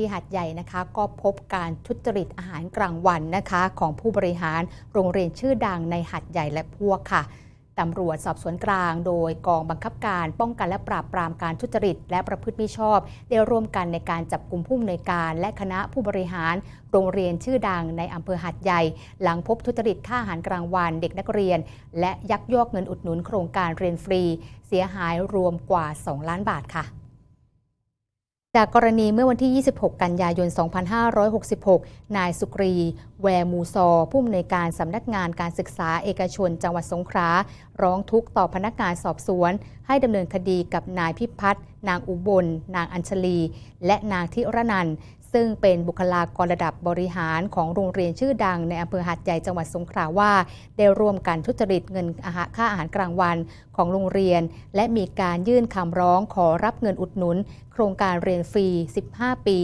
ที่หัดใหญ่นะคะก็พบการทุจริตอาหารกลางวันนะคะ ของผู้บริหารโรงเรียนชื่อดังในหัดใหญ่และพวกค่ะตำรวจสอบสวนกลางโดยกองบังคับการป้องกันและปราบปรามการทุจริต และประพฤติมิชอบ ได้ร่วมกันในการจับกลุ่มผู้อำนวยการ และคณะผู้บริหาร โรงเรียนชื่อดังในอำเภอหัดใหญ่ หลังพบทุจริตค่าอาหารกลางวันเด็กนักเรียน และยักยอกเงินอุดหนุนโครงการเรียนฟรี เสียหายรวมกว่า 2 ล้านบาทค่ะ จากกรณีเมื่อวันที่ 26 กันยายน 2566 นายสุกรี แวรมูซอ ผู้อำนวยการสำนักงานการศึกษาเอกชนจังหวัดสงขลา ร้องทุกข์ต่อพนักงานสอบสวน ให้ดำเนินคดีกับนายพิพัฒน์ นางอุบล นางอัญชลี และนางทิรนัน ซึ่งเป็นบุคลากรระดับบริหารของโรงเรียนชื่อดังในอำเภอหัดใหญ่จังหวัดสงขลาว่า ได้ร่วมกันทุจริตเงินอาหารค่าอาหารกลางวันของโรงเรียน และมีการยื่นคำร้องขอรับเงินอุดหนุน โครงการเรียนฟรี 15 ปี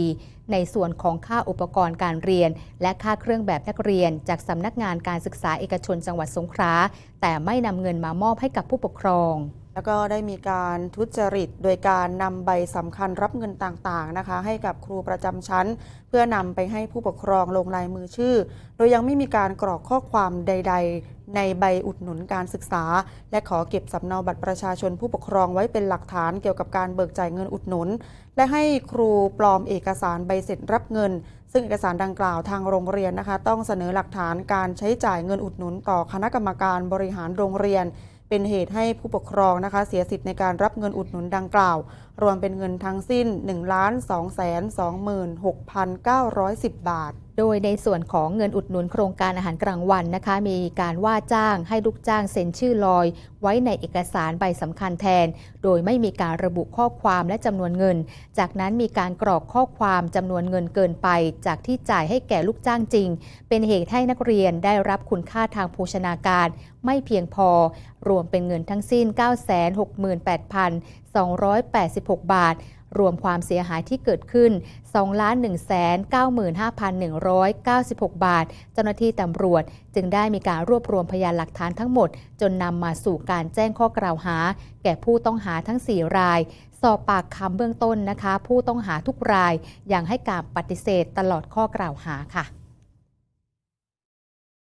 ในส่วนของค่าอุปกรณ์การเรียน และค่าเครื่องแบบนักเรียน จากสำนักงานการศึกษาเอกชนจังหวัดสงขลาแต่ไม่นำเงินมามอบให้กับผู้ปกครอง แล้วก็ได้มีการทุจริตโดยการนำใบสำคัญรับเงินต่างๆนะคะ ให้กับครูประจำชั้น เพื่อนำไปให้ผู้ปกครองลงลายมือชื่อ โดยยังไม่มีการกรอกข้อความใด ๆ ในใบอุดหนุนการศึกษา และขอเก็บสำเนาบัตรประชาชนผู้ปกครองไว้เป็นหลักฐานเกี่ยวกับการเบิกจ่ายเงินอุดหนุน และให้ครูปลอมเอกสารใบเสร็จรับเงิน ซึ่งเอกสารดังกล่าวทางโรงเรียนนะคะ ต้องเสนอหลักฐานการใช้จ่ายเงินอุดหนุนต่อคณะกรรมการบริหารโรงเรียน เป็นเหตุให้ผู้ปกครองนะคะ เสียสิทธิ์ในการรับเงินอุดหนุนดังกล่าว รวมเป็นเงินทั้งสิ้น 1 2 2 6 910 บาท โดยในส่วนของเงินอุดหนุนโครงการอาหารกลางวันนะคะ มีการว่าจ้างให้ลูกจ้างเซ็นชื่อลอย ไว้ในเอกสารใบสำคัญแทน โดยไม่มีการระบุข้อความและจำนวนเงิน จากนั้นมีการกรอกข้อความจำนวนเงินเกินไป จากที่จ่ายให้แก่ลูกจ้างจริง เป็นเหตุให้นักเรียนได้รับคุณค่าทางโภชนาการ ไม่เพียงพอ รวมเป็นเงินทั้งสิ้น 286 บาท รวมความเสียหายที่เกิดขึ้น 2,195,196 บาท เจ้าหน้าที่ตำรวจจึงได้มีการรวบรวมพยานหลักฐานทั้งหมด จนนำมาสู่การแจ้งข้อกล่าวหา แก่ผู้ต้องหาทั้ง 4 รายสอบปากคำเบื้องต้นนะคะ ผู้ต้องหาทุกรายยังให้การปฏิเสธตลอดข้อกล่าวหาค่ะ